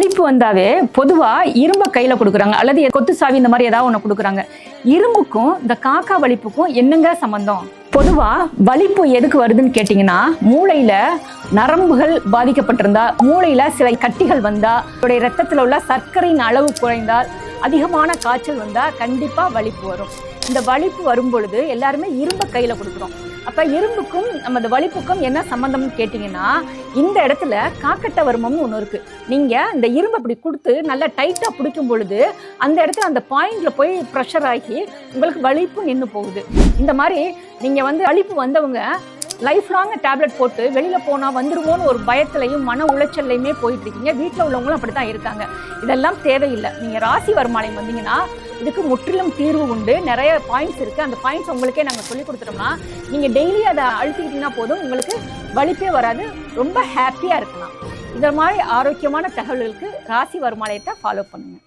வலிப்பு வந்தாவே பொதுவா இரும்ப கையில கொடுக்குறாங்க. அல்லது கொத்து சாவி இந்த மாதிரி ஏதாவது ஒன்று கொடுக்குறாங்க. இரும்புக்கும் இந்த காக்கா வலிப்புக்கும் என்னங்க சம்பந்தம்? பொதுவா வலிப்பு எதுக்கு வருதுன்னு கேட்டிங்கன்னா மூளையில நரம்புகள் பாதிக்கப்பட்டிருந்தா மூளையில சில கட்டிகள் வந்தா உடைய ரத்தத்தில் உள்ள சர்க்கரையின் அளவு குறைந்தால் அதிகமான காய்ச்சல் வந்தா கண்டிப்பா வலிப்பு வரும். இந்த வலிப்பு வரும் பொழுது எல்லாருமே இரும்ப கையில கொடுக்குறோம். அப்ப இரும்புக்கும் நம்ம இந்த வலிப்புக்கும் என்ன சம்மந்தம்னு கேட்டிங்கன்னா இந்த இடத்துல காக்கட்ட வருமம்னு ஒன்று இருக்கு. நீங்க இந்த இரும்பு அப்படி கொடுத்து நல்லா டைட்டா பிடிக்கும் பொழுது அந்த இடத்துல அந்த பாயிண்ட்ல போய் ப்ரெஷர் ஆகி உங்களுக்கு வலிப்பு நின்று போகுது. இந்த மாதிரி நீங்க வந்து வலிப்பு வந்தவங்க லைஃப் லாங் டேப்லெட் போட்டு வெளியில போனா வந்துடுவோன்னு ஒரு பயத்திலையும் மன உளைச்சல்லையுமே போயிட்டு இருக்கீங்க வீட்டில் உள்ளவங்களும் அப்படித்தான் இருக்காங்க. இதெல்லாம் தேவையில்லை. நீங்க ராசி வருமானம் வந்தீங்கன்னா இதுக்கு முற்றிலும் தீர்வு உண்டு. நிறைய பாயிண்ட்ஸ் இருக்கு. அந்த பாயிண்ட்ஸ் உங்களுக்கே நாங்கள் சொல்லி கொடுத்துட்டோம்னா நீங்க டெய்லி அதை அழுத்திக்கிட்டீங்கன்னா போதும். உங்களுக்கு வலிப்பே வராது. ரொம்ப ஹாப்பியா இருக்கலாம். இந்த மாதிரி ஆரோக்கியமான தகவல்களுக்கு ராசி வருமானத்தை ஃபாலோ பண்ணுங்க.